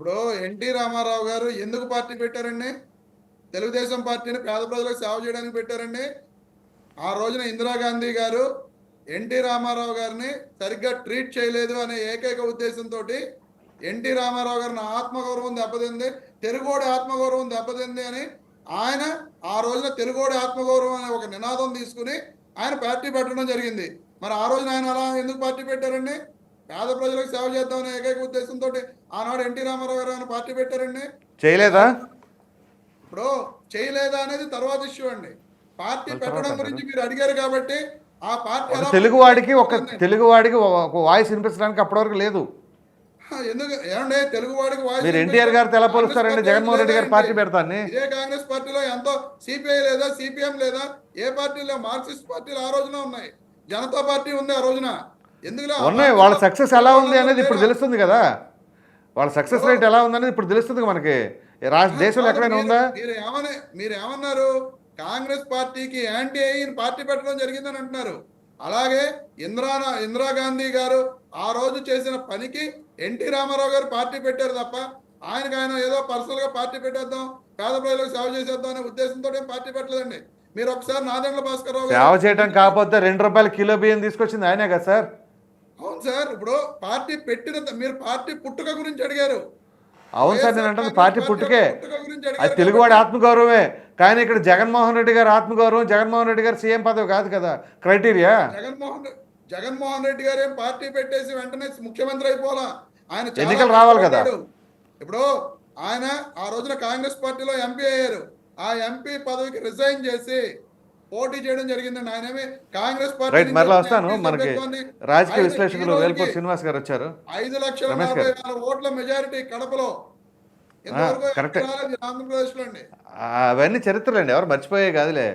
ఇప్పుడు ఎన్టీ రామారావు గారు ఎందుకు పార్టీ పెట్టారండి? తెలుగుదేశం పార్టీని పేద ప్రజలకు సేవ చేయడానికి పెట్టారండి. ఆ రోజున ఇందిరాగాంధీ గారు ఎన్టీ రామారావు గారిని సరిగ్గా ట్రీట్ చేయలేదు అనే ఏకైక ఉద్దేశంతో ఎన్టీ రామారావు గారిని ఆత్మగౌరవం దెబ్బతింది తెలుగోడి ఆత్మగౌరవం దెబ్బతింది అని ఆయన ఆ రోజున తెలుగోడి ఆత్మగౌరవం అనే ఒక నినాదం తీసుకుని ఆయన పార్టీ పెట్టడం జరిగింది. మరి ఆ రోజున ఆయన అలా ఎందుకు పార్టీ పెట్టారండి? పేద ప్రజలకు సేవ చేద్దామనే ఏకైక ఉద్దేశంతో ఆనాడు ఎన్టీ రామారావు గారు పార్టీ పెట్టారండి? చేయలేదా? ఇప్పుడు చేయలేదా అనేది తర్వాత ఇష్యూ అండి. పార్టీ పెట్టడం గురించి మీరు అడిగారు కాబట్టి ఆ పార్టీ తెలుగు వాడికి ఒక? తెలుగు వాడికి ఒక వాయిస్ వినిపించడానికి అప్పటివరకు లేదు. ఎందుకు? ఏమండి? తెలుగు వాడికి వాయిస్ మీరు ఎన్టీఆర్ గారితో ఎలా కాంగ్రెస్ పోలుస్తారండి? పార్టీ జగన్మోహన్ రెడ్డి గారు పార్టీ ఇదే కాంగ్రెస్ పార్టీలో ఎంతో సిపిఐ లేదా సిపిఎం లేదా ఏ పార్టీలో మార్క్సిస్ట్ పార్టీలు ఆ రోజున ఉన్నాయి. జనతా పార్టీ ఉంది ఆ రోజున. ఉన్నాయి వాళ్ళ సక్సెస్ ఎలా ఉంది అనేది ఇప్పుడు? తెలుస్తుంది కదా. వాళ్ళ సక్సెస్ రేట్ ఎలా ఉందనేది ఇప్పుడు తెలుస్తుంది మనకి. రాష్ట్ర దేశంలో ఎక్కడైనా ఉందా? మీరు ఏమని మీరు ఏమన్నారు? కాంగ్రెస్ పార్టీకి యాంటీ అయ్యి పార్టీ పెట్టడం జరిగిందని అంటున్నారు. అలాగే ఇందిరా ఇందిరాగాంధీ గారు ఆ రోజు చేసిన పనికి ఎన్టీ రామారావు గారు పార్టీ పెట్టారు తప్ప ఆయనకు ఆయన ఏదో పర్సనల్గా పార్టీ పెట్టేద్దాం పేద ప్రజలకు సేవ చేసేద్దాం అనే ఉద్దేశంతో పార్టీ పెట్టలేదండి. మీరు ఒకసారి నాదెండ్ల భాస్కర్ రావు సేవ చేయడం కాకపోతే రెండు రూపాయల కిలో బియ్యం తీసుకొచ్చింది ఆయనే కదా సార్. అవును సార్ ఇప్పుడు పార్టీ పెట్టిన మీరు పార్టీ పుట్టుక గురించి అడిగారు. అవును సార్ నేను అంటుంది పార్టీ పుట్టుకే. అది తెలుగువాడి ఆత్మగౌరవమే. కానీ ఇక్కడ జగన్మోహన్ రెడ్డి గారి ఆత్మగౌరవం జగన్మోహన్ రెడ్డి గారు సీఎం పదవి కాదు కదా. క్రైటీరియా? జగన్మోహన్ జగన్మోహన్ రెడ్డి గారు ఏం పార్టీ పెట్టేసి వెంటనే ముఖ్యమంత్రి అయిపోలా ఆయన ఎన్నికలు రావాలి కదా. ఇప్పుడు ఆయన ఆ రోజున కాంగ్రెస్ పార్టీలో ఎంపీ అయ్యారు. ఆ ఎంపీ పదవికి రిజైన్ చేసి పోటీ చేయడం జరిగిందండి. ఆయన ఏమి కాంగ్రెస్ పార్టీ మరలా వస్తాను. మనకి రాజకీయ విశ్లేషకులు వేల్పూర్ శ్రీనివాస్ గారు వచ్చారు. ఐదు లక్షల నలభై. వేల ఓట్ల మెజారిటీ కడపలో. ఇంతవరకు కరెక్టే. రాలేదు ఆంధ్రప్రదేశ్లో అండి అవన్నీ చరిత్రలండి. ఎవరు మర్చిపోయే కాదులే.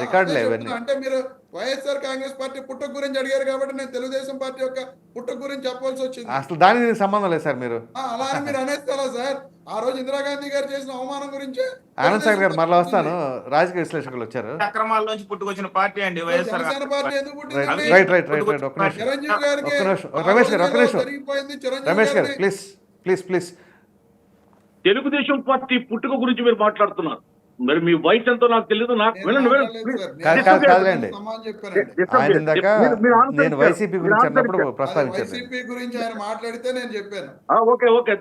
రికార్డులే ఇవన్నీ. అంటే మీరు వైఎస్ఆర్ కాంగ్రెస్ పార్టీ పుట్టుక గురించి అడిగారు కాబట్టి నేను తెలుగుదేశం పార్టీ యొక్క పుట్టుక గురించి చెప్పాల్సి వచ్చింది. అసలు దానికి సంబంధం లేదు సార్ మీరు. ఆ, అలా అని మీరు అనేస్తారా సార్? ఆ రోజు ఇందిరాగాంధీ గారు చేసిన అవమానం గురించి? ఆనంద్ సాగర్ గారు మరలా వస్తాను. రాజకీయ విశ్లేషకులు వచ్చారు. అక్రమాల నుంచి పుట్టుకొచ్చిన పార్టీ అండి వైఎస్ఆర్ జనసేన పార్టీ ఎందుకు right right right right right. ఒక్క నిమిషం. చిరంజీవి గారికి ఒక్క నిమిషం. ఆ రమేష్ గారు, ఒక్క రోజుల్లో నిమిషం. జరిగిపోయింది Chiranjeevi Ramesh garu please please please. Telugu Desam party పుట్టుక గురించి మీరు మాట్లాడుతున్నారు. మరి మీ వయసు ఎంతో నాకు తెలియదు నాకు వినండి కాదులేండి. ఆయన. ఇందాక నేను. వైసీపీ గురించి అన్నప్పుడు ప్రస్తావించాను వైసీపీ గురించి ఆయన మాట్లాడితే నేను చెప్పాను. ఓకే ఓకే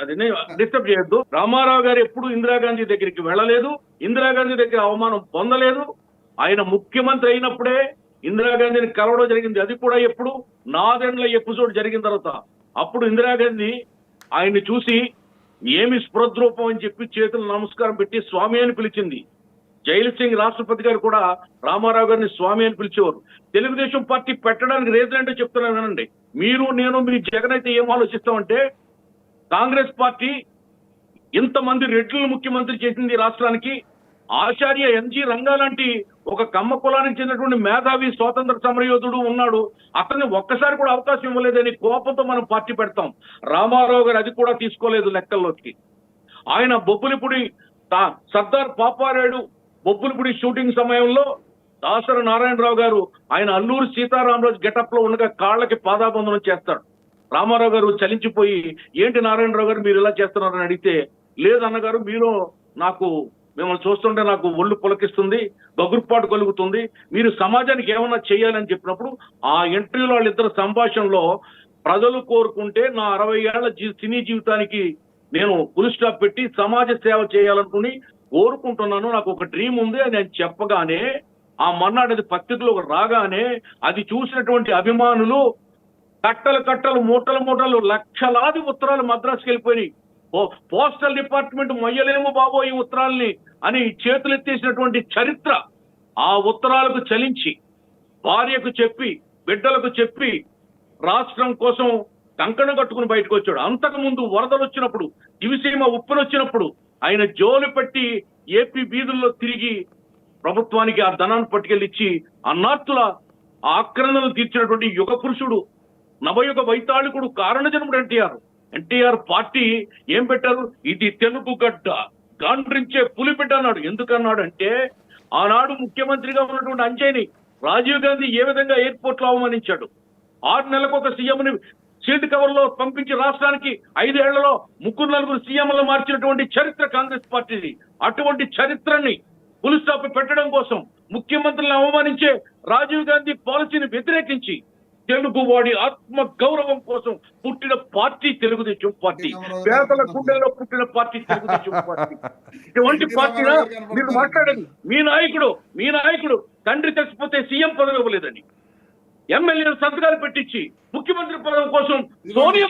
అది డిస్టర్బ్ చేయొద్దు. రామారావు గారు ఎప్పుడు ఇందిరాగాంధీ దగ్గరికి వెళ్ళలేదు. ఇందిరాగాంధీ దగ్గర అవమానం పొందలేదు. ఆయన ముఖ్యమంత్రి అయినప్పుడే ఇందిరాగాంధీని కలవడం జరిగింది. అది కూడా ఎప్పుడు నాదెండ్ల ఎపిసోడ్ జరిగిన తర్వాత. అప్పుడు ఇందిరాగాంధీ ఆయన్ని చూసి ఏమి స్పృద్రూపం అని చెప్పి చేతులు నమస్కారం పెట్టి స్వామి అని పిలిచింది. జైలు సింగ్ రాష్ట్రపతి గారు కూడా రామారావు గారిని స్వామి అని పిలిచేవారు. తెలుగుదేశం పార్టీ పెట్టడానికి రీజన్ ఏంటో చెప్తున్నాను వినండి. మీరు నేను మీ జగన్ అయితే ఏం ఆలోచిస్తామంటే కాంగ్రెస్ పార్టీ ఇంతమంది రెడ్లను ముఖ్యమంత్రి చేసింది ఈ రాష్ట్రానికి ఆచార్య ఎంజి రంగా లాంటి ఒక కమ్మ కులానికి చెందినటువంటి మేధావి స్వాతంత్ర సమరయోధుడు ఉన్నాడు. అతన్ని ఒక్కసారి కూడా అవకాశం ఇవ్వలేదని కోపంతో మనం పార్టీ పెడతాం. రామారావు గారు అది కూడా తీసుకోలేదు లెక్కల్లోకి. ఆయన బొబ్బులిపుడి తా- సర్దార్ పాపారాయుడు బొబ్బులిపుడి షూటింగ్ సమయంలో దాసర నారాయణరావు గారు ఆయన అల్లూరు సీతారామరాజు గెటప్లో ఉండగా కాళ్ళకి పాదాబంధనం చేస్తాడు. రామారావు గారు చలించిపోయి ఏంటి నారాయణరావు గారు మీరు ఇలా చేస్తున్నారని అడిగితే లేదన్నగారు మీరు నాకు మిమ్మల్ని చూస్తుంటే నాకు ఒళ్ళు పులకిస్తుంది గగురుపాటు కలుగుతుంది. మీరు సమాజానికి ఏమన్నా చేయాలని చెప్పినప్పుడు ఆ ఇంటర్వ్యూలో వాళ్ళిద్దరు సంభాషణలో ప్రజలు కోరుకుంటే నా అరవై ఏళ్ళ సినీ జీవితానికి నేను ఫుల్ స్టాప్ పెట్టి సమాజ సేవ చేయాలనుకుని కోరుకుంటున్నాను. నాకు ఒక డ్రీమ్ ఉంది అని నేను చెప్పగానే ఆ మర్నాడు అది పత్రికలో రాగానే అది చూసినటువంటి అభిమానులు కట్టలు కట్టలు మూటలు మూటలు లక్షలాది ఉత్తరాలు మద్రాసుకి వెళ్ళిపోయినాయి ఓ పోస్టల్ డిపార్ట్మెంట్ మొయ్యలేము బాబో ఈ ఉత్తరాల్ని. అని చేతులెత్తేసినటువంటి చరిత్ర ఆ ఉత్తరాలకు చలించి భార్యకు చెప్పి బిడ్డలకు చెప్పి రాష్ట్రం కోసం కంకణం కట్టుకుని బయటకు వచ్చాడు. అంతకు ముందు వరదలు వచ్చినప్పుడు దివిసీమ ఉప్పులు వచ్చినప్పుడు ఆయన జోలు పెట్టి ఏపీ వీధుల్లో తిరిగి ప్రభుత్వానికి ఆ ధనాన్ని పట్టుకెళ్ళిచ్చి అన్నార్తుల ఆక్రమణలు తీర్చినటువంటి యుగ పురుషుడు నవయుగ వైతాళికుడు కారణజన్ముడు ఎన్టీఆర్. ఎన్టీఆర్ పార్టీ ఏం పెట్టారు? ఇది తెలుగు గడ్డ. గాండ్రించే పులిబిడ్డ అన్నాడు. ఎందుకన్నాడు అంటే ఆనాడు ముఖ్యమంత్రిగా ఉన్నటువంటి అంజయ్ని రాజీవ్ గాంధీ ఏ విధంగా ఎయిర్పోర్ట్లో అవమానించాడు? ఆరు నెలలకు ఒక సీఎంని సీల్డ్ కవర్లో పంపించి రాష్ట్రానికి ఐదేళ్ళలో ముగ్గురు నలుగురు సీఎంలు మార్చినటువంటి చరిత్ర కాంగ్రెస్ పార్టీది. అటువంటి చరిత్రని పులి స్టాప్ పెట్టడం కోసం ముఖ్యమంత్రులను అవమానించే రాజీవ్ గాంధీ పాలసీని వ్యతిరేకించి తెలుగు వాడి ఆత్మ గౌరవం కోసం పుట్టిన పార్టీ తెలుగుదేశం పార్టీ. పేదల గుండెల్లో పుట్టిన పార్టీ తెలుగుదేశం పార్టీ. ఇటువంటి పార్టీలో మీరు మాట్లాడండి. మీ నాయకుడు మీ నాయకుడు తండ్రి చచ్చిపోతే సీఎం పదవి ఇవ్వలేదండి. ఎమ్మెల్యేలు సంతకాలు పెట్టించి ముఖ్యమంత్రి పదవి కోసం సోనియా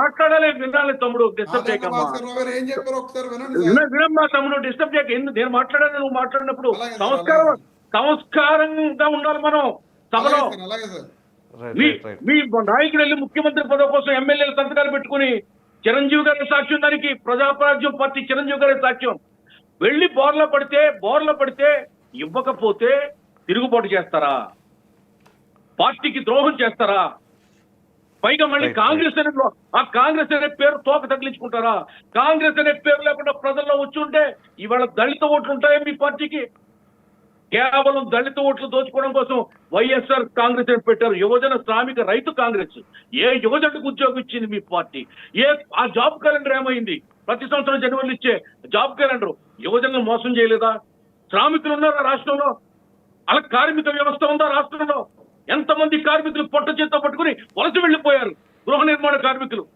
మాట్లాడాలి వినాలి తమ్ముడు డిస్టర్బ్ చేయకమ్మా. వినమ్మా తమ్ముడు డిస్టర్బ్ చేయక. నేను మాట్లాడాను నువ్వు మాట్లాడినప్పుడు సంస్కారం. సంస్కారంగా ఉండాలి మనం. సభలో మీ నాయకుడు వెళ్ళి ముఖ్యమంత్రి పదవి కోసం ఎమ్మెల్యేలు సంతకాలు పెట్టుకుని చిరంజీవి గారి సాక్ష్యం దానికి ప్రజాప్రాజ్యం పార్టీ చిరంజీవి గారి సాక్ష్యం. వెళ్ళి బోర్ల పడితే బోర్ల పడితే ఇవ్వకపోతే తిరుగుబాటు చేస్తారా? పార్టీకి ద్రోహం చేస్తారా? పైగా మళ్ళీ కాంగ్రెస్ అనే ఆ కాంగ్రెస్ అనే పేరు తోక తగిలించుకుంటారా? కాంగ్రెస్ అనే పేరు లేకుండా ప్రజల్లో వచ్చి ఉంటే ఇవాళ దళిత ఓట్లు ఉంటాయా మీ పార్టీకి? కేవలం దళిత ఓట్లు దోచుకోవడం కోసం వైఎస్ఆర్ కాంగ్రెస్ అని పెట్టారు. యువజన శ్రామిక రైతు కాంగ్రెస్. ఏ యువజనకు ఉద్యోగం ఇచ్చింది మీ పార్టీ? ఏ ఆ జాబ్ క్యాలెండర్ ఏమైంది? ప్రతి సంవత్సరం జనవరిలో ఇచ్చే జాబ్ క్యాలెండర్. యువజనులు మోసం చేయలేదా? శ్రామికులు ఉన్నారా రాష్ట్రంలో? అలా కార్మిక వ్యవస్థ ఉందా రాష్ట్రంలో? ఎంతమంది కార్మికులు పొట్ట చేత్తో పట్టుకుని వలస వెళ్ళిపోయారు గృహ నిర్మాణ కార్మికులు.